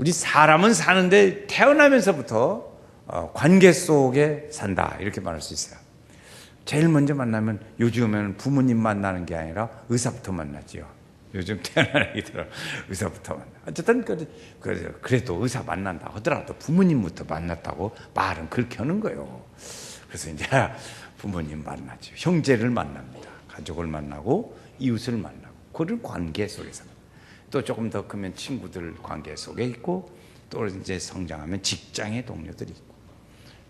우리 사람은 사는데 태어나면서부터 어, 관계 속에 산다 이렇게 말할 수 있어요. 제일 먼저 만나면 요즘에는 부모님 만나는 게 아니라 의사부터 만나지요. 요즘 태어난 아기들은 의사부터 만나. 어쨌든 그, 그, 그래도 의사 만난다 하더라도 부모님부터 만났다고 말은 그렇게 하는 거예요. 그래서 이제 부모님 만나죠. 형제를 만납니다. 가족을 만나고 이웃을 만나고 그런 관계 속에서 또 조금 더 크면 친구들 관계 속에 있고 또 이제 성장하면 직장의 동료들이 있고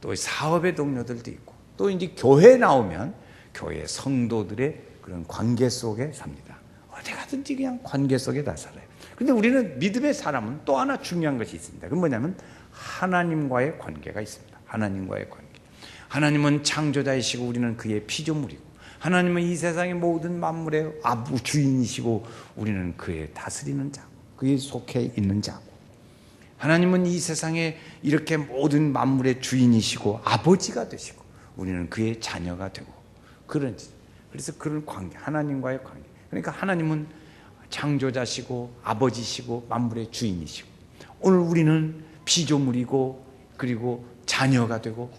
또 사업의 동료들도 있고 또 이제 교회 나오면 교회 성도들의 그런 관계 속에 삽니다. 어디 가든지 그냥 관계 속에 다 살아요. 근데 우리는 믿음의 사람은 또 하나 중요한 것이 있습니다. 그건 뭐냐면 하나님과의 관계가 있습니다. 하나님과의 관계. 하나님은 창조자이시고 우리는 그의 피조물이고 하나님은 이 세상의 모든 만물의 아부 주인이시고 우리는 그의 다스리는 자, 그의 속해 있는 자고. 하나님은 이 세상에 이렇게 모든 만물의 주인이시고 아버지가 되시고 우리는 그의 자녀가 되고 그런 그래서 그런 관계 하나님과의 관계. 그러니까 하나님은 창조자시고 아버지시고 만물의 주인이시고 오늘 우리는 피조물이고 그리고 자녀가 되고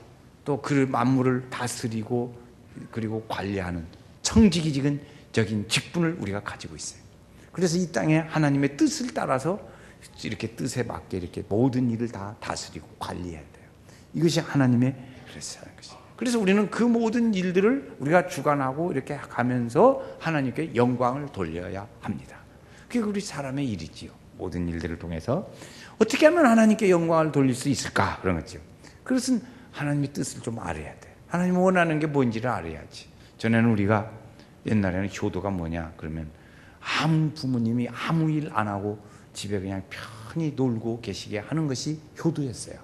또 그 만물을 다스리고 그리고 관리하는 청지기적인 직분을 우리가 가지고 있어요. 그래서 이 땅에 하나님의 뜻을 따라서 이렇게 뜻에 맞게 이렇게 모든 일을 다 다스리고 관리해야 돼요. 이것이 하나님의 그래서 하는. 그래서 우리는 그 모든 일들을 우리가 주관하고 이렇게 가면서 하나님께 영광을 돌려야 합니다. 그게 우리 사람의 일이지요. 모든 일들을 통해서 어떻게 하면 하나님께 영광을 돌릴 수 있을까 그런 거죠. 그것은 하나님의 뜻을 좀 알아야 돼. 하나님 원하는 게 뭔지를 알아야지. 전에는 우리가 옛날에는 효도가 뭐냐 그러면 아무 부모님이 아무 일 안 하고 집에 그냥 편히 놀고 계시게 하는 것이 효도였어요.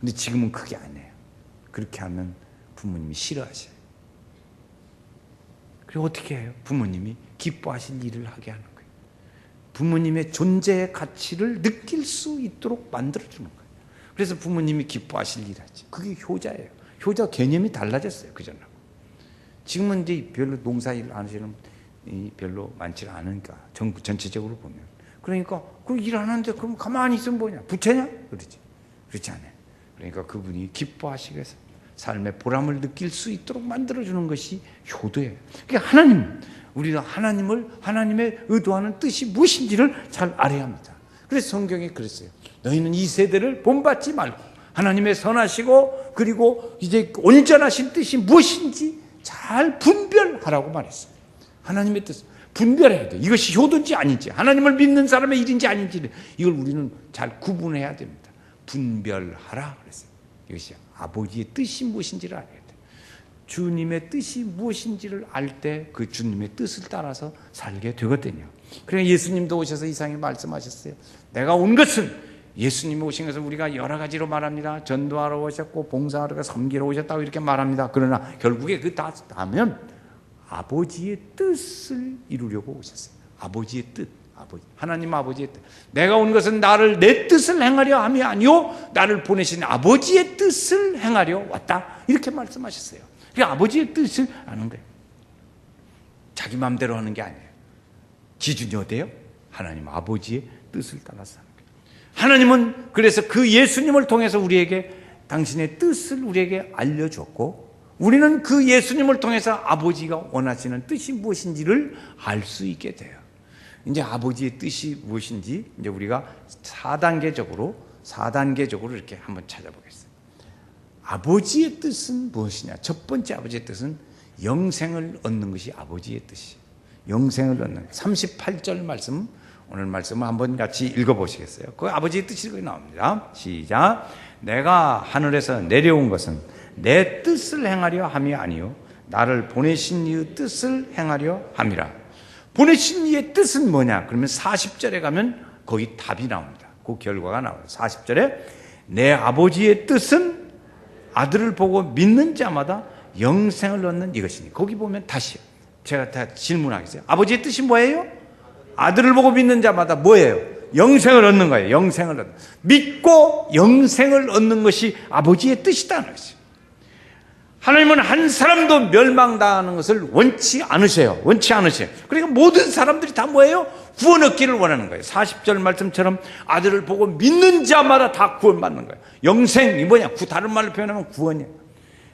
근데 지금은 그게 아니에요. 그렇게 하면 부모님이 싫어하셔요. 그리고 어떻게 해요? 부모님이 기뻐하실 일을 하게 하는 거예요. 부모님의 존재의 가치를 느낄 수 있도록 만들어주는 거예요. 그래서 부모님이 기뻐하실 일 하지. 그게 효자예요. 효자 개념이 달라졌어요. 그전하고. 지금은 이제 별로 농사일 안 하시는 별로 많지 않으니까 전국 전체적으로 보면 그러니까 그 일하는데 그럼 가만히 있으면 뭐냐 부채냐 그러지 그렇지 않아요. 그러니까 그분이 기뻐하시기 위해서 삶의 보람을 느낄 수 있도록 만들어주는 것이 효도예요. 그러니까 하나님 우리가 하나님을 하나님의 의도하는 뜻이 무엇인지를 잘 알아야 합니다. 그래서 성경에 그랬어요. 너희는 이 세대를 본받지 말고 하나님의 선하시고 그리고 이제 온전하신 뜻이 무엇인지 잘 분별하라고 말했어요. 하나님의 뜻 분별해야 돼. 이것이 효도인지 아닌지, 하나님을 믿는 사람의 일인지 아닌지 이걸 우리는 잘 구분해야 됩니다. 분별하라 그랬어요. 이것이 아버지의 뜻이 무엇인지를 알아야 돼. 주님의 뜻이 무엇인지를 알 때 그 주님의 뜻을 따라서 살게 되거든요. 그러니까 예수님도 오셔서 이상히 말씀하셨어요. 내가 온 것은 예수님이 오신 것을 우리가 여러 가지로 말합니다. 전도하러 오셨고 봉사하러 섬기러 오셨다고 이렇게 말합니다. 그러나 결국에 그 다 하면 아버지의 뜻을 이루려고 오셨어요. 아버지의 뜻. 아버지. 하나님 아버지의 뜻. 내가 온 것은 나를 내 뜻을 행하려 함이 아니요 나를 보내신 아버지의 뜻을 행하려 왔다. 이렇게 말씀하셨어요. 그 아버지의 뜻을 아는 거예요. 자기 마음대로 하는 게 아니에요. 기준이 어때요? 하나님 아버지의 뜻을 따라서 하나님은 그래서 그 예수님을 통해서 우리에게 당신의 뜻을 우리에게 알려줬고 우리는 그 예수님을 통해서 아버지가 원하시는 뜻이 무엇인지를 알 수 있게 돼요. 이제 아버지의 뜻이 무엇인지 이제 우리가 4단계적으로 4단계적으로 이렇게 한번 찾아보겠습니다. 아버지의 뜻은 무엇이냐? 첫 번째 아버지의 뜻은 영생을 얻는 것이 아버지의 뜻이에요. 영생을 얻는 38절 말씀 오늘 말씀을 한번 같이 읽어보시겠어요? 그 아버지의 뜻이 거기 나옵니다. 시작. 내가 하늘에서 내려온 것은 내 뜻을 행하려 함이 아니요 나를 보내신 이의 뜻을 행하려 함이라. 보내신 이의 뜻은 뭐냐? 그러면 40절에 가면 거기 답이 나옵니다. 그 결과가 나와요. 40절에 내 아버지의 뜻은 아들을 보고 믿는 자마다 영생을 얻는 이것이니. 거기 보면 다시 제가 다 질문하겠어요. 아버지의 뜻이 뭐예요? 아들을 보고 믿는 자마다 뭐예요? 영생을 얻는 거예요. 영생을 얻는. 믿고 영생을 얻는 것이 아버지의 뜻이다는 것이죠. 하나님은 한 사람도 멸망당하는 것을 원치 않으세요. 원치 않으세요. 그러니까 모든 사람들이 다 뭐예요? 구원 얻기를 원하는 거예요. 40절 말씀처럼 아들을 보고 믿는 자마다 다 구원받는 거예요. 영생이 뭐냐? 다른 말로 표현하면 구원이에요.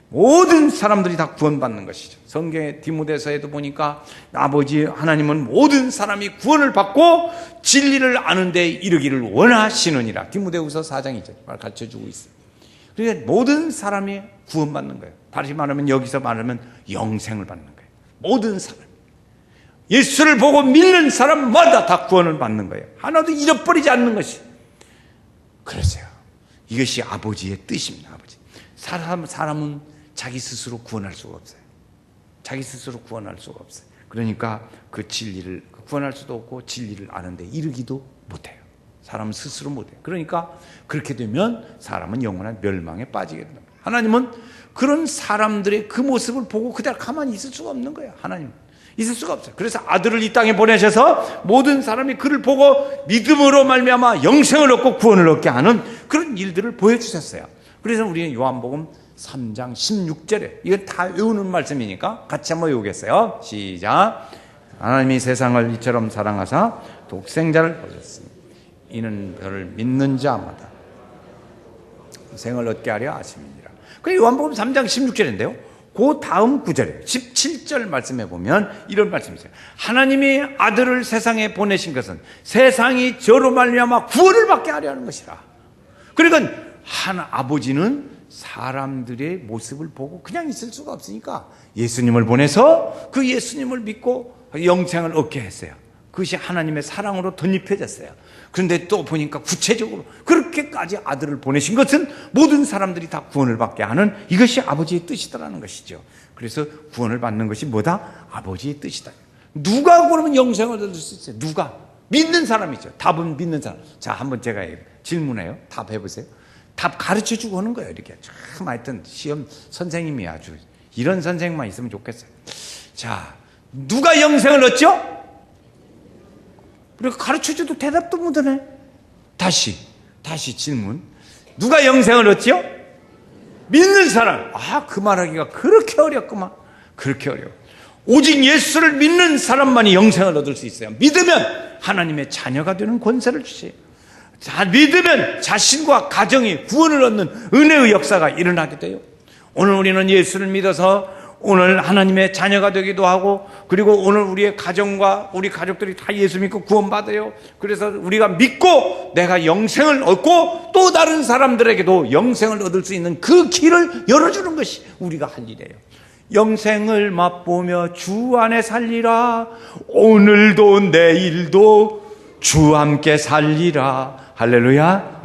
모든 사람들이 다 구원받는 것이죠. 성경의 디모데서에도 보니까 아버지 하나님은 모든 사람이 구원을 받고 진리를 아는 데 이르기를 원하시느니라. 디모데후서 4장이죠. 말 가르쳐 주고 있어요. 그러니까 모든 사람이 구원받는 거예요. 다시 말하면 여기서 말하면 영생을 받는 거예요. 모든 사람. 예수를 보고 믿는 사람마다 다 구원을 받는 거예요. 하나도 잃어버리지 않는 것이. 그러세요. 이것이 아버지의 뜻입니다. 아버지. 사람, 사람은 자기 스스로 구원할 수가 없어요. 자기 스스로 구원할 수가 없어요. 그러니까 그 진리를 구원할 수도 없고 진리를 아는데 이르기도 못해요. 사람은 스스로 못해요. 그러니까 그렇게 되면 사람은 영원한 멸망에 빠지게 된다. 하나님은 그런 사람들의 그 모습을 보고 그대로 가만히 있을 수가 없는 거예요. 하나님 있을 수가 없어요. 그래서 아들을 이 땅에 보내셔서 모든 사람이 그를 보고 믿음으로 말미암아 영생을 얻고 구원을 얻게 하는 그런 일들을 보여주셨어요. 그래서 우리는 요한복음 3장 16절에 이건 다 외우는 말씀이니까 같이 한번 외우겠어요. 시작. 하나님이 세상을 이처럼 사랑하사 독생자를 보셨으니 이는 저를 믿는 자마다 생을 얻게 하려 하심이니라. 그 요한복음 3장 16절인데요. 그 다음 구절에 17절 말씀에 보면 이런 말씀이 있어요. 하나님이 아들을 세상에 보내신 것은 세상이 저로 말미암아 구원을 받게 하려 하는 것이라. 그러니까 한 아버지는 사람들의 모습을 보고 그냥 있을 수가 없으니까 예수님을 보내서 그 예수님을 믿고 영생을 얻게 했어요. 그것이 하나님의 사랑으로 덧입혀졌어요. 그런데 또 보니까 구체적으로 그렇게까지 아들을 보내신 것은 모든 사람들이 다 구원을 받게 하는 이것이 아버지의 뜻이다라는 것이죠. 그래서 구원을 받는 것이 뭐다? 아버지의 뜻이다. 누가 그러면 영생을 얻을 수 있어요? 누가? 믿는 사람이죠. 답은 믿는 사람. 자, 한번 제가 질문해요. 답해 보세요. 답 가르쳐 주고 하는 거예요. 이렇게. 참 하여튼 시험 선생님이 아주 이런 선생만 있으면 좋겠어요. 자, 누가 영생을 얻죠? 그리고 가르쳐 줘도 대답도 못 하네. 다시, 다시 질문. 누가 영생을 얻죠? 믿는 사람. 아, 그 말하기가 그렇게 어렵구만. 그렇게 어려워. 오직 예수를 믿는 사람만이 영생을 얻을 수 있어요. 믿으면 하나님의 자녀가 되는 권세를 주세요. 자, 믿으면 자신과 가정이 구원을 얻는 은혜의 역사가 일어나게 돼요. 오늘 우리는 예수를 믿어서 오늘 하나님의 자녀가 되기도 하고 그리고 오늘 우리의 가정과 우리 가족들이 다 예수 믿고 구원받아요. 그래서 우리가 믿고 내가 영생을 얻고 또 다른 사람들에게도 영생을 얻을 수 있는 그 길을 열어주는 것이 우리가 할 일이에요. 영생을 맛보며 주 안에 살리라. 오늘도 내일도 주 함께 살리라. 할렐루야.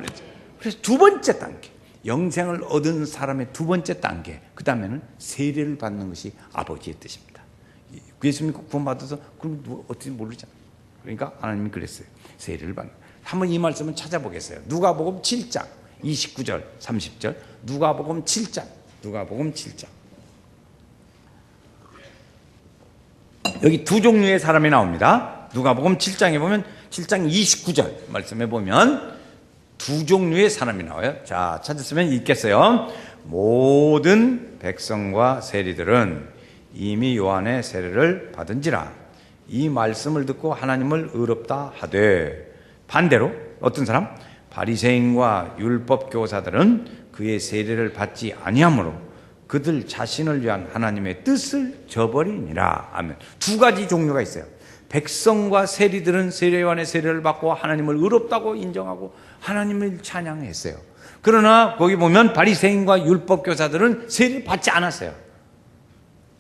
그래서 두 번째 단계. 영생을 얻은 사람의 두 번째 단계. 그 다음에는 세례를 받는 것이 아버지의 뜻입니다. 예수 믿고 구원받아서 그럼 어떻게 모르잖아. 그러니까 하나님이 그랬어요. 세례를 받는. 한번 이 말씀을 찾아보겠어요. 누가복음 7장 29절 30절. 누가복음 7장. 누가복음 7장. 여기 두 종류의 사람이 나옵니다. 누가복음 7장에 보면 7장 29절 말씀해 보면 두 종류의 사람이 나와요. 자, 찾았으면 읽겠어요. 모든 백성과 세리들은 이미 요한의 세례를 받은지라 이 말씀을 듣고 하나님을 의롭다 하되 반대로 어떤 사람 바리새인과 율법 교사들은 그의 세례를 받지 아니하므로 그들 자신을 위한 하나님의 뜻을 저버리니라. 아멘. 두 가지 종류가 있어요. 백성과 세리들은 세례요한의 세례를 받고 하나님을 의롭다고 인정하고 하나님을 찬양했어요. 그러나 거기 보면 바리새인과 율법 교사들은 세례를 받지 않았어요.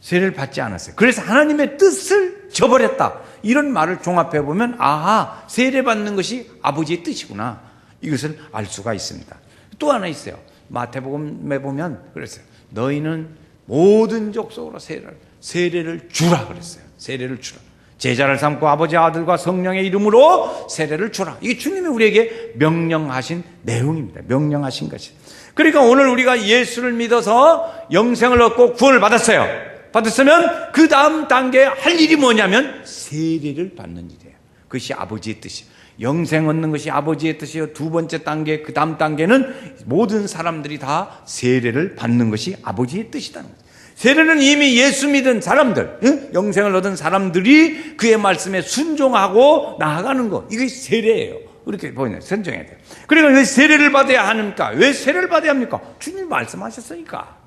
세례를 받지 않았어요. 그래서 하나님의 뜻을 저버렸다. 이런 말을 종합해 보면 아하 세례 받는 것이 아버지의 뜻이구나. 이것을 알 수가 있습니다. 또 하나 있어요. 마태복음에 보면 그랬어요. 너희는 모든 족속으로 세례를 세례를 주라 그랬어요. 세례를 주라. 제자를 삼고 아버지 아들과 성령의 이름으로 세례를 주라. 이게 주님이 우리에게 명령하신 내용입니다. 명령하신 것이. 그러니까 오늘 우리가 예수를 믿어서 영생을 얻고 구원을 받았어요. 받았으면 그 다음 단계 할 일이 뭐냐면 세례를 받는 일이에요. 그것이 아버지의 뜻이에요. 영생 얻는 것이 아버지의 뜻이에요. 두 번째 단계, 그 다음 단계는 모든 사람들이 다 세례를 받는 것이 아버지의 뜻이라는 거죠. 세례는 이미 예수 믿은 사람들, 응? 영생을 얻은 사람들이 그의 말씀에 순종하고 나아가는 것. 이게 세례예요. 이렇게 보이네. 선정해야 돼요. 그러니까 왜 세례를 받아야 합니까? 왜 세례를 받아야 합니까? 주님 말씀하셨으니까.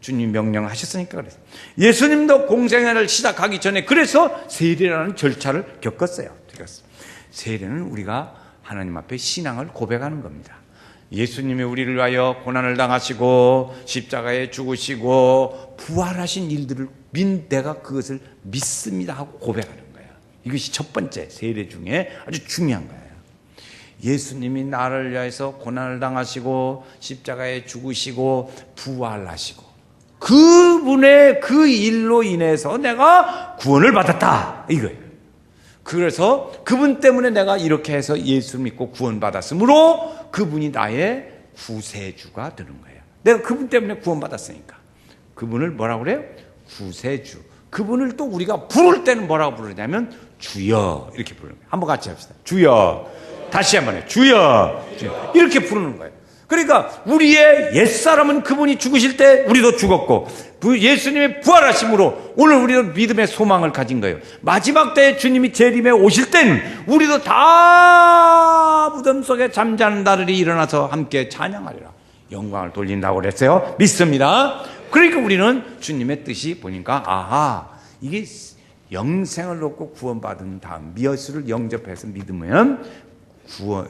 주님 명령하셨으니까 그래서. 예수님도 공생애를 시작하기 전에 그래서 세례라는 절차를 겪었어요. 겪었어요. 세례는 우리가 하나님 앞에 신앙을 고백하는 겁니다. 예수님이 우리를 위하여 고난을 당하시고 십자가에 죽으시고 부활하신 일들을 민 내가 그것을 믿습니다 하고 고백하는 거예요. 이것이 첫 번째 세례 중에 아주 중요한 거예요. 예수님이 나를 위해서 고난을 당하시고 십자가에 죽으시고 부활하시고 그분의 그 일로 인해서 내가 구원을 받았다 이거예요. 그래서 그분 때문에 내가 이렇게 해서 예수 믿고 구원받았으므로 그분이 나의 구세주가 되는 거예요. 내가 그분 때문에 구원받았으니까. 그분을 뭐라고 그래요? 구세주. 그분을 또 우리가 부를 때는 뭐라고 부르냐면 주여 이렇게 부르는 거예요. 한번 같이 합시다. 주여. 다시 한번 해. 주여. 주여. 이렇게 부르는 거예요. 그러니까 우리의 옛사람은 그분이 죽으실 때 우리도 죽었고 예수님의 부활하심으로 오늘 우리도 믿음의 소망을 가진 거예요. 마지막 때에 주님이 재림에 오실 땐 우리도 다 무덤 속에 잠자는 나들이 일어나서 함께 찬양하리라. 영광을 돌린다고 그랬어요. 믿습니다. 그러니까 우리는 주님의 뜻이 보니까 아하 이게 영생을 얻고 구원받은 다음 미어스를 영접해서 믿으면 구원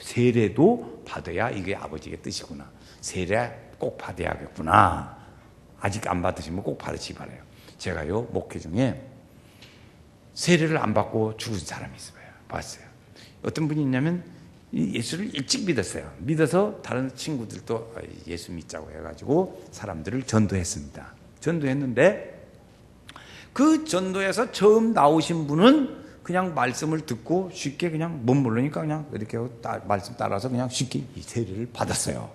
세례도 받아야 이게 아버지의 뜻이구나. 세례 꼭 받아야겠구나. 아직 안 받으시면 꼭 받으시기 바래요. 제가요 목회 중에 세례를 안 받고 죽은 사람이 있어요. 봤어요. 어떤 분이 있냐면 예수를 일찍 믿었어요. 믿어서 다른 친구들도 예수 믿자고 해가지고 사람들을 전도했습니다. 전도했는데 그 전도에서 처음 나오신 분은 그냥 말씀을 듣고 쉽게 그냥 못 모르니까 그냥 이렇게 따, 말씀 따라서 그냥 쉽게 이 세례를 받았어요.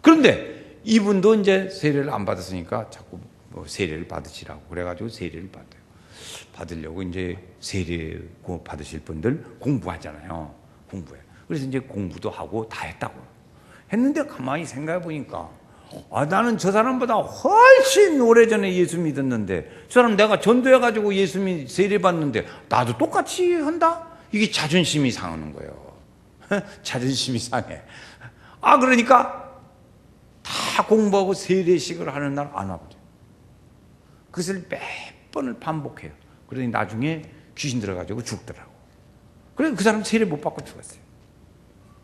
그런데 이분도 이제 세례를 안 받았으니까 자꾸 뭐 세례를 받으시라고 그래가지고 세례를 받아요. 받으려고 이제 세례 받으실 분들 공부하잖아요. 공부해. 그래서 이제 공부도 하고 다 했다고. 했는데 가만히 생각해 보니까 아, 나는 저 사람보다 훨씬 오래전에 예수 믿었는데, 저 사람 내가 전도해가지고 예수 믿, 세례받는데, 나도 똑같이 한다? 이게 자존심이 상하는 거예요. 자존심이 상해. 아, 그러니까, 다 공부하고 세례식을 하는 날안 와버려. 그것을 몇 번을 반복해요. 그러니 나중에 귀신 들어가지고 죽더라고. 그래, 그 사람 세례 못 받고 죽었어요.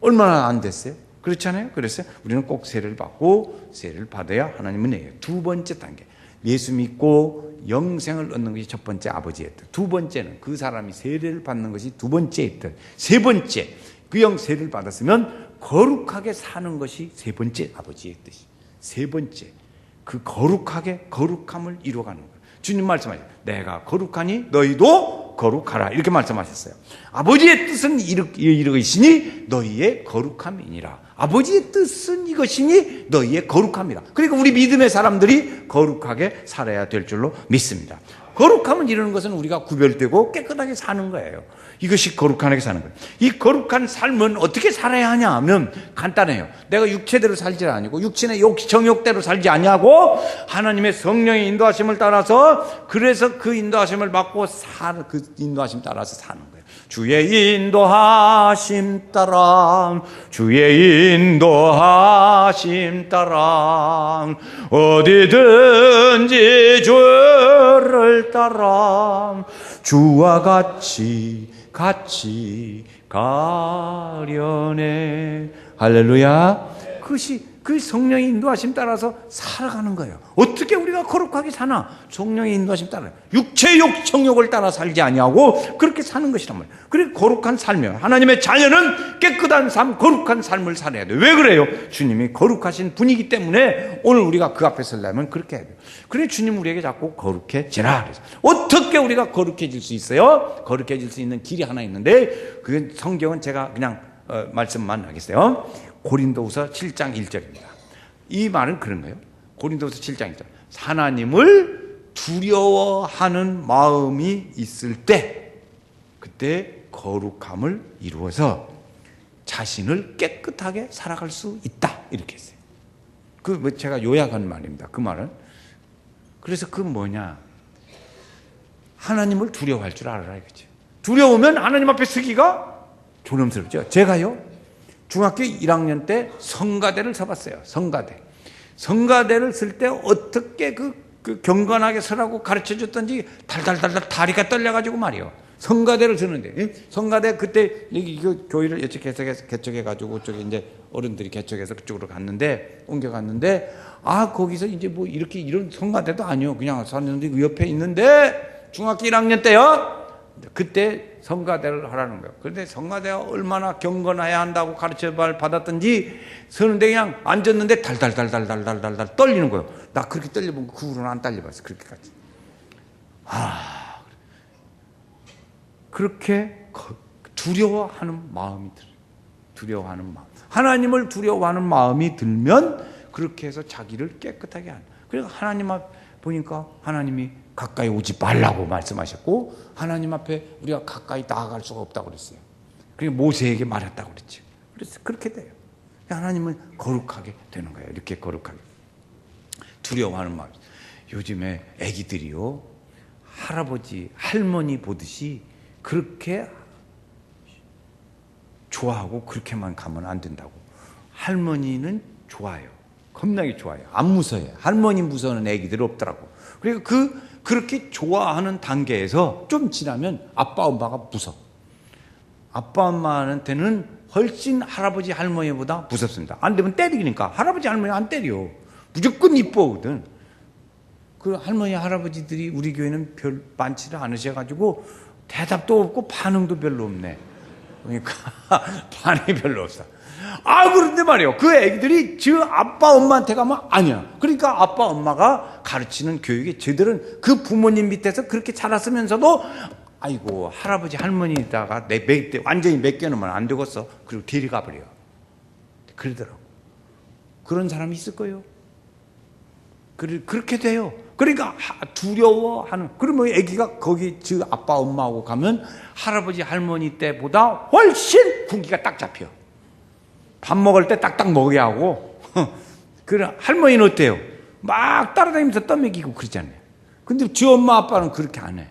얼마나 안 됐어요? 그렇잖아요. 그래서 우리는 꼭 세례를 받고 세례를 받아야 하나님은 해요. 두 번째 단계. 예수 믿고 영생을 얻는 것이 첫 번째 아버지의 뜻. 두 번째는 그 사람이 세례를 받는 것이 두 번째의 뜻. 세 번째, 그 영 세례를 받았으면 거룩하게 사는 것이 세 번째 아버지의 뜻이. 세 번째, 그 거룩하게 거룩함을 이루어가는 거예요. 주님 말씀하죠. 내가 거룩하니 너희도 거룩하라. 이렇게 말씀하셨어요. 아버지의 뜻은 이러이시니 너희의 거룩함이니라. 아버지의 뜻은 이것이니 너희의 거룩함이라. 그러니까 우리 믿음의 사람들이 거룩하게 살아야 될 줄로 믿습니다. 거룩함은 이러는 것은 우리가 구별되고 깨끗하게 사는 거예요. 이것이 거룩하게 사는 거예요. 이 거룩한 삶은 어떻게 살아야 하냐 하면 간단해요. 내가 육체대로 살지 아니고 육신의 욕, 정욕대로 살지 아니하고 하나님의 성령의 인도하심을 따라서 그래서 그 인도하심을 받고 사는 그 인도하심 따라서 사는 거예요. 주의 인도하심 따라 주의 인도하심 따라 어디든지 주를 따라 주와 같이 같이 가려네. 할렐루야. 그것이 그 성령의 인도하심 따라서 살아가는 거예요. 어떻게 우리가 거룩하게 사나? 성령의 인도하심 따라 육체욕 정욕을 따라 살지 아니하고 그렇게 사는 것이란 말이에요. 그래 거룩한 삶이에요. 하나님의 자녀는 깨끗한 삶, 거룩한 삶을 살아야 돼요. 왜 그래요? 주님이 거룩하신 분이기 때문에 오늘 우리가 그 앞에 서려면 그렇게 해야 돼요. 그래 주님 우리에게 자꾸 거룩해지라. 그래서 어떻게 우리가 거룩해질 수 있어요? 거룩해질 수 있는 길이 하나 있는데 그 성경은 제가 그냥 어, 말씀만 하겠어요. 고린도후서 7장 1절입니다. 이 말은 그런 거예요. 고린도후서 7장 1절. 하나님을 두려워하는 마음이 있을 때 그때 거룩함을 이루어서 자신을 깨끗하게 살아갈 수 있다. 이렇게 했어요. 그뭐 제가 요약한 말입니다. 그 말은 그래서 그 뭐냐? 하나님을 두려워할 줄 알아라 이거지. 두려우면 하나님 앞에 서기가 존엄스럽죠. 제가요 중학교 1학년 때 성가대를 서봤어요. 성가대. 성가대를 쓸 때 어떻게 그, 그 경건하게 서라고 가르쳐 줬던지 달달달달 다리가 떨려가지고 말이요. 성가대를 서는데 응? 성가대 그때 여기 그 교회를 이쪽 개척해서 개척해가지고 쪽에 이제 어른들이 개척해서 그쪽으로 갔는데 옮겨갔는데 아 거기서 이제 뭐 이렇게 이런 성가대도 아니요 그냥 사는데 그 옆에 있는데 중학교 1학년 때요 그때 성가대를 하라는 거예요. 그런데 성가대가 얼마나 경건해야 한다고 가르쳐 받았던지 서는데 그냥 앉았는데 달달달달달달달달 떨리는 거예요. 나 그렇게 떨려본 그 후로는 안 떨려봤어. 그렇게까지. 아 그렇게 두려워하는 마음이 들어요. 두려워하는 마음. 하나님을 두려워하는 마음이 들면 그렇게 해서 자기를 깨끗하게 하는. 그래서 하나님 앞 보니까 하나님이 가까이 오지 말라고 말씀하셨고 하나님 앞에 우리가 가까이 나아갈 수가 없다고 그랬어요. 그게 모세에게 말했다고 그랬죠. 그래서 그렇게 돼요. 하나님은 거룩하게 되는 거예요. 이렇게 거룩하게. 두려워하는 마음. 요즘에 아기들이요. 할아버지, 할머니 보듯이 그렇게 좋아하고 그렇게만 가면 안 된다고. 할머니는 좋아요. 겁나게 좋아요. 안 무서워요. 할머니 무서워하는 애기들 없더라고. 그리고 그, 그렇게 좋아하는 단계에서 좀 지나면 아빠, 엄마가 무서워. 아빠, 엄마한테는 훨씬 할아버지, 할머니보다 무섭습니다. 안 되면 때리니까. 할아버지, 할머니 안 때려. 무조건 이뻐거든. 그 할머니, 할아버지들이 우리 교회는 별 많지를 않으셔가지고 대답도 없고 반응도 별로 없네. 그러니까 반응이 별로 없어. 아 그런데 말이요. 그 애기들이 저 아빠 엄마한테 가면 아니야. 그러니까 아빠 엄마가 가르치는 교육이 저들은 그 부모님 밑에서 그렇게 자랐으면서도 아이고 할아버지 할머니다가 내 매, 완전히 맡겨놓으면 안 되겠어. 그리고 데려가 버려. 그러더라고. 그런 사람이 있을 거예요. 그렇게 돼요. 그러니까 두려워하는. 그러면 아기가 거기 저 아빠 엄마하고 가면 할아버지 할머니 때보다 훨씬 군기가 딱 잡혀. 밥 먹을 때 딱딱 먹어야 하고. 그래 할머니는 어때요? 막 따라다니면서 떠먹이고 그러잖아요. 근데 지 엄마 아빠는 그렇게 안 해.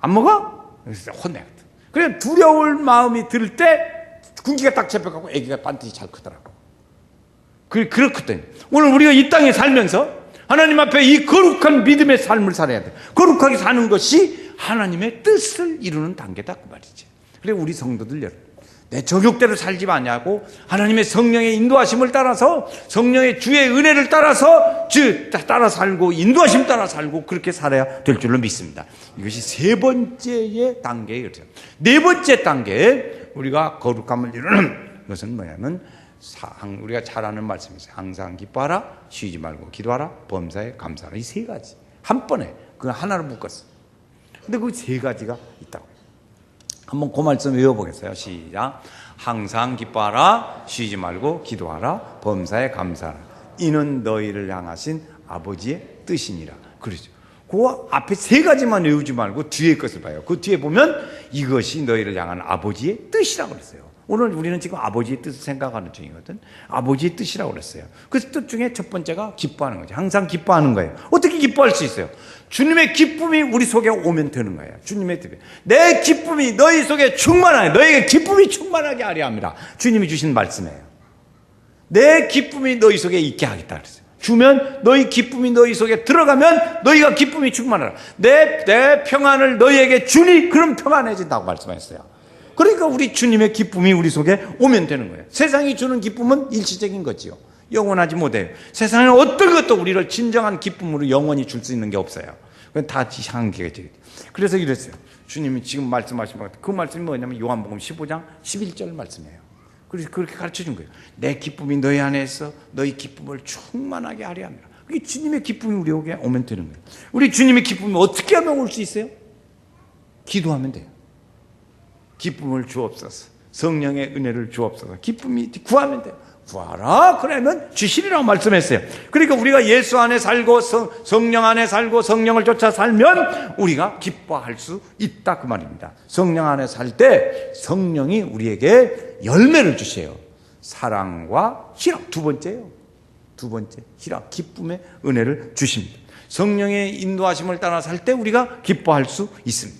안 먹어? 그래서 혼내거든. 그래 두려울 마음이 들 때 군기가 딱 잡혀가고 아기가 반드시 잘 크더라고. 그 그렇거든. 오늘 우리가 이 땅에 살면서 하나님 앞에 이 거룩한 믿음의 삶을 살아야 돼. 거룩하게 사는 것이 하나님의 뜻을 이루는 단계다 그 말이지. 그래 우리 성도들 여러분. 내 저격대로 살지 마냐고 하나님의 성령의 인도하심을 따라서 성령의 주의 은혜를 따라서 즉 따라 살고 인도하심 따라 살고 그렇게 살아야 될 줄로 믿습니다. 이것이 세 번째의 그렇죠. 네 번째 단계에 우리가 거룩함을 이루는 것은 뭐냐면 우리가 잘 아는 말씀이죠. 항상 기뻐하라, 쉬지 말고 기도하라, 범사에 감사하라. 이 세 가지. 한 번에 그 하나를 묶었어. 근데 그 세 가지가 있다고. 한번 그 말씀 외워보겠어요. 시작. 항상 기뻐하라, 쉬지 말고 기도하라, 범사에 감사하라. 이는 너희를 향하신 아버지의 뜻이니라. 그러죠. 그 앞에 세 가지만 외우지 말고 뒤에 것을 봐요. 그 뒤에 보면 이것이 너희를 향한 아버지의 뜻이라고 그랬어요. 오늘 우리는 지금 아버지의 뜻을 생각하는 중이거든. 아버지의 뜻이라고 그랬어요. 그 뜻 중에 첫 번째가 기뻐하는 거죠. 항상 기뻐하는 거예요. 어떻게 기뻐할 수 있어요? 주님의 기쁨이 우리 속에 오면 되는 거예요. 주님의 뜻이. 내 기쁨이 너희 속에 충만하게, 너에게 기쁨이 충만하게 하려 합니다. 주님이 주신 말씀이에요. 내 기쁨이 너희 속에 있게 하겠다 그랬어요. 주면 너희 기쁨이 너희 속에 들어가면 너희가 기쁨이 충만하라. 내, 내 평안을 너희에게 주니 그럼 평안해진다고 말씀하셨어요. 그러니까 우리 주님의 기쁨이 우리 속에 오면 되는 거예요. 세상이 주는 기쁨은 일시적인 거지요. 영원하지 못해요. 세상에 어떤 것도 우리를 진정한 기쁨으로 영원히 줄 수 있는 게 없어요. 그건 다 한계죠. 그래서 이랬어요. 주님이 지금 말씀하신 그 말씀이 뭐냐면 요한복음 15장 11절 말씀이에요. 그래서 그렇게 가르쳐 준 거예요. 내 기쁨이 너희 안에 서 너희 기쁨을 충만하게 하려 합니다. 그게 주님의 기쁨이 우리에게 오면 되는 거예요. 우리 주님의 기쁨이 어떻게 하면 올 수 있어요? 기도하면 돼요. 기쁨을 주옵소서. 성령의 은혜를 주옵소서. 기쁨이 구하면 돼요. 구하라. 그러면 주시리라고 말씀했어요. 그러니까 우리가 예수 안에 살고 성, 성령 안에 살고 성령을 쫓아 살면 우리가 기뻐할 수 있다 그 말입니다. 성령 안에 살 때 성령이 우리에게 열매를 주세요. 사랑과 희락 두 번째요. 두 번째, 희락, 기쁨의 은혜를 주십니다. 성령의 인도하심을 따라 살 때 우리가 기뻐할 수 있습니다.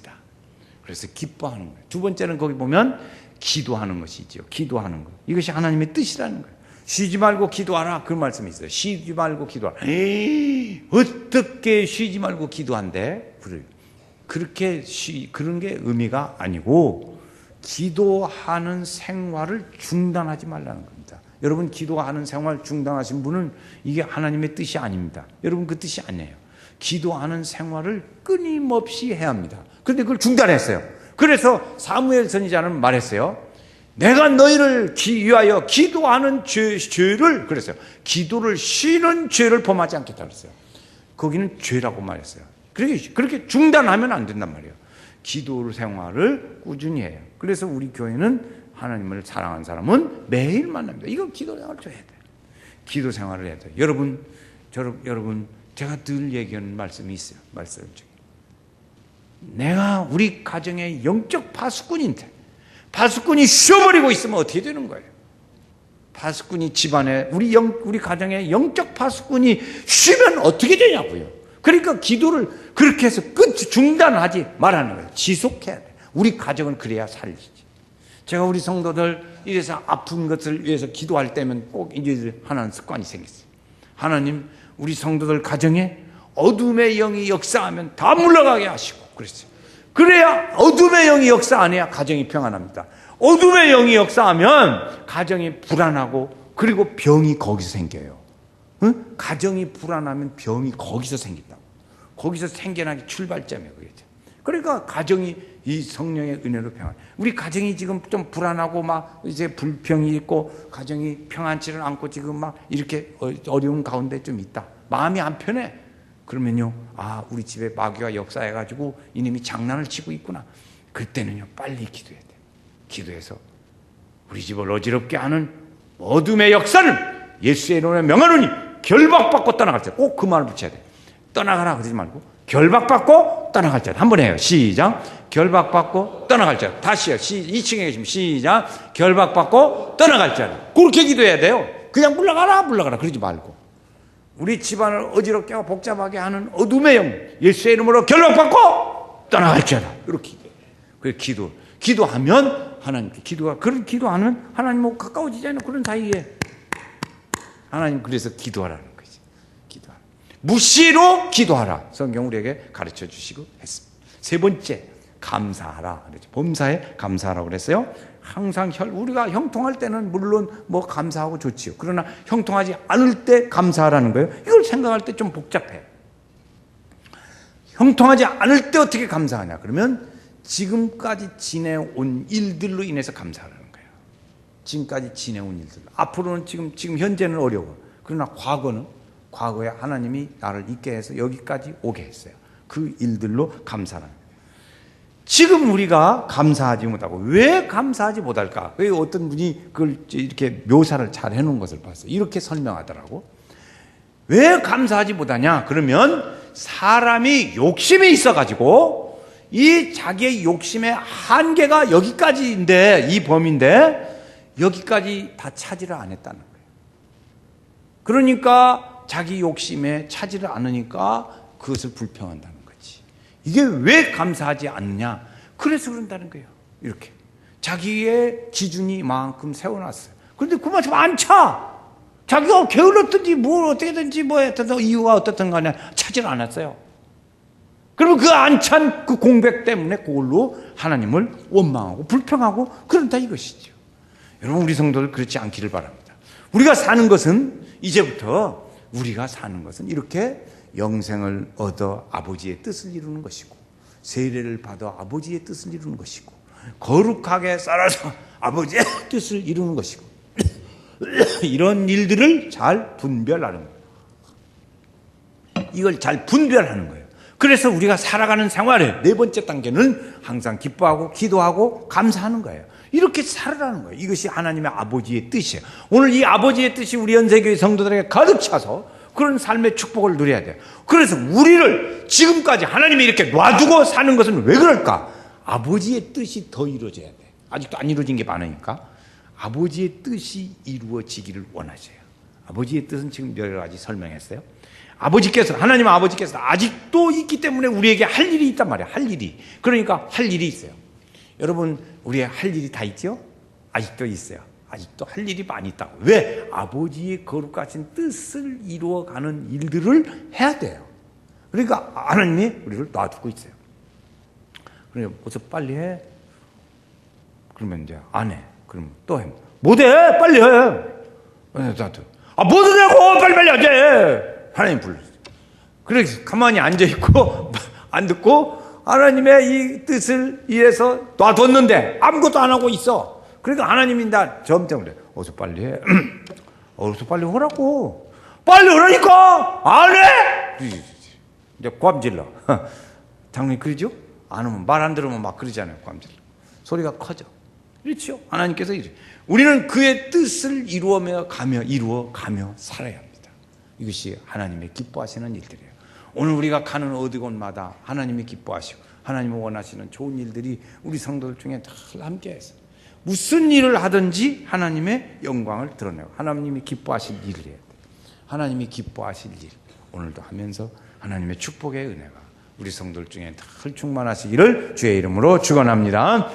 그래서 기뻐하는 거예요. 두 번째는 거기 보면 기도하는 것이죠. 기도하는 것. 이것이 하나님의 뜻이라는 거예요. 쉬지 말고 기도하라. 그 말씀이 있어요. 쉬지 말고 기도하라. 에이, 어떻게 쉬지 말고 기도한대? 그래요. 그렇게 쉬, 그런 게 의미가 아니고 기도하는 생활을 중단하지 말라는 겁니다. 여러분 기도하는 생활 중단하신 분은 이게 하나님의 뜻이 아닙니다. 여러분 그 뜻이 아니에요. 기도하는 생활을 끊임없이 해야 합니다. 그런데 그걸 중단했어요. 그래서 사무엘 선지자는 말했어요. 내가 너희를 기, 위하여 기도하는 죄, 죄를 그랬어요. 기도를 쉬는 죄를 범하지 않겠다 그랬어요. 거기는 죄라고 말했어요. 그렇게, 그렇게 중단하면 안 된단 말이에요. 기도 생활을 꾸준히 해요. 그래서 우리 교회는 하나님을 사랑하는 사람은 매일 만납니다. 이거 기도 생활을 해야 돼요. 기도 생활을 해야 돼요. 여러분, 저, 여러분, 제가 늘 얘기하는 말씀이 있어요. 말씀 중에. 내가 우리 가정의 영적 파수꾼인데, 파수꾼이 쉬어버리고 있으면 어떻게 되는 거예요? 파수꾼이 집안에, 우리 영, 우리 가정의 영적 파수꾼이 쉬면 어떻게 되냐고요. 그러니까 기도를 그렇게 해서 끝, 중단하지 말하는 거예요. 지속해야 돼. 우리 가정은 그래야 살리지. 제가 우리 성도들 이래서 아픈 것을 위해서 기도할 때면 꼭 이제 하나는 습관이 생겼어요. 하나님, 우리 성도들 가정에 어둠의 영이 역사하면 다 물러가게 하시고 그랬어요. 그래야 어둠의 영이 역사 안 해야 가정이 평안합니다. 어둠의 영이 역사하면 가정이 불안하고 그리고 병이 거기서 생겨요. 응? 가정이 불안하면 병이 거기서 생긴다고. 거기서 생겨나기 출발점이에요. 그게. 그러니까 가정이 이 성령의 은혜로 평안. 우리 가정이 지금 좀 불안하고 막 이제 불평이 있고 가정이 평안치를 않고 지금 막 이렇게 어려운 가운데 좀 있다. 마음이 안 편해. 그러면요, 아, 우리 집에 마귀가 역사해가지고 이놈이 장난을 치고 있구나. 그때는요, 빨리 기도해야 돼. 기도해서 우리 집을 어지럽게 하는 어둠의 역사를 예수의 이름으로 명하노니 결박받고 떠나갈 때 꼭 그 말을 붙여야 돼. 떠나가라 그러지 말고 결박받고 떠나갈 자. 한번 해요. 시작. 결박받고 떠나갈 자. 다시요. 시, 2층에 계시면 시작. 결박받고 떠나갈 자. 그렇게 기도해야 돼요. 그냥 물러가라, 물러가라. 그러지 말고. 우리 집안을 어지럽게 하고 복잡하게 하는 어둠의 영, 예수의 이름으로 결박받고 떠나갈 자다. 이렇게 기도해. 그 기도. 기도하면 하나님께 기도가, 그런 기도하면 하나님하고 가까워지잖아요. 그런 사이에. 하나님 그래서 기도하라는 거지. 기도하라. 무시로 기도하라. 성경 우리에게 가르쳐 주시고 했습니다. 세 번째, 감사하라. 범사에 감사하라고 그랬어요. 항상 우리가 형통할 때는 물론 뭐 감사하고 좋지요. 그러나 형통하지 않을 때 감사하라는 거예요. 이걸 생각할 때 좀 복잡해. 형통하지 않을 때 어떻게 감사하냐? 그러면 지금까지 지내온 일들로 인해서 감사하라는 거예요. 지금까지 지내온 일들. 앞으로는 지금 지금 현재는 어려워. 그러나 과거는 과거에 하나님이 나를 있게 해서 여기까지 오게 했어요. 그 일들로 감사하는 지금 우리가 감사하지 못하고 왜 감사하지 못할까? 왜 어떤 분이 그걸 이렇게 묘사를 잘 해놓은 것을 봤어요. 이렇게 설명하더라고. 왜 감사하지 못하냐? 그러면 사람이 욕심이 있어가지고 이 자기의 욕심의 한계가 여기까지인데 이 범인데 여기까지 다 차지를 안 했다는 거예요. 그러니까 자기 욕심에 차지를 않으니까 그것을 불평한다는 거지. 이게 왜 감사하지 않느냐? 그래서 그런다는 거예요. 이렇게. 자기의 기준이 이만큼 세워놨어요. 그런데 그만큼 안 차! 자기가 게을렀든지 뭘 어떻게든지 뭐 했든 이유가 어떻든 간에 차지를 않았어요. 그러면 그 안 찬 그 공백 때문에 그걸로 하나님을 원망하고 불평하고 그런다 이것이죠. 여러분 우리 성도들 그렇지 않기를 바랍니다. 우리가 사는 것은 이제부터 우리가 사는 것은 이렇게 영생을 얻어 아버지의 뜻을 이루는 것이고 세례를 받아 아버지의 뜻을 이루는 것이고 거룩하게 살아서 아버지의 뜻을 이루는 것이고 이런 일들을 잘 분별하는 거예요. 이걸 잘 분별하는 거예요. 그래서 우리가 살아가는 생활의 네 번째 단계는 항상 기뻐하고 기도하고 감사하는 거예요. 이렇게 살아라는 거예요. 이것이 하나님의 아버지의 뜻이에요. 오늘 이 아버지의 뜻이 우리 연세교회 성도들에게 가득 차서 그런 삶의 축복을 누려야 돼요. 그래서 우리를 지금까지 하나님이 이렇게 놔두고 사는 것은 왜 그럴까? 아버지의 뜻이 더 이루어져야 돼. 아직도 안 이루어진 게 많으니까. 아버지의 뜻이 이루어지기를 원하세요. 아버지의 뜻은 지금 여러 가지 설명했어요. 아버지께서 하나님 아버지께서 아직도 있기 때문에 우리에게 할 일이 있단 말이야. 할 일이. 그러니까 할 일이 있어요. 여러분 우리의 할 일이 다 있죠? 아직도 있어요. 아직도 할 일이 많이 있다고. 왜? 아버지의 거룩하신 뜻을 이루어가는 일들을 해야 돼요. 그러니까 하나님이 우리를 놔두고 있어요. 그러니까 어서 빨리 해. 그러면 이제 안 해. 그러면 또 해. 못 해. 빨리 해. 나도. 아, 못 하냐고. 빨리 빨리 하자. 하나님 불렀어. 그래서 가만히 앉아 있고 안 듣고 하나님의 이 뜻을 이해서 놔뒀는데 아무것도 안 하고 있어. 그러니까 하나님이 나 점점 그래. 어서 빨리 해. 어서 빨리 하라고. 빨리 하라니까. 안 해. 이제 꽐질러. 장로님 그러죠? 안 하면 말 안 들으면 막 그러잖아요. 꽐질러. 소리가 커져. 그렇죠? 하나님께서 이래. 우리는 그의 뜻을 이루어며 가며 이루어 가며 살아야 합니다. 이것이 하나님의 기뻐하시는 일들이에요. 오늘 우리가 가는 어디 곳마다 하나님이 기뻐하시고 하나님이 원하시는 좋은 일들이 우리 성도들 중에 늘 함께해서 무슨 일을 하든지 하나님의 영광을 드러내고 하나님이 기뻐하실 일을 해야 돼. 하나님이 기뻐하실 일 오늘도 하면서 하나님의 축복의 은혜가 우리 성도들 중에 늘 충만하시기를 주의 이름으로 축원합니다.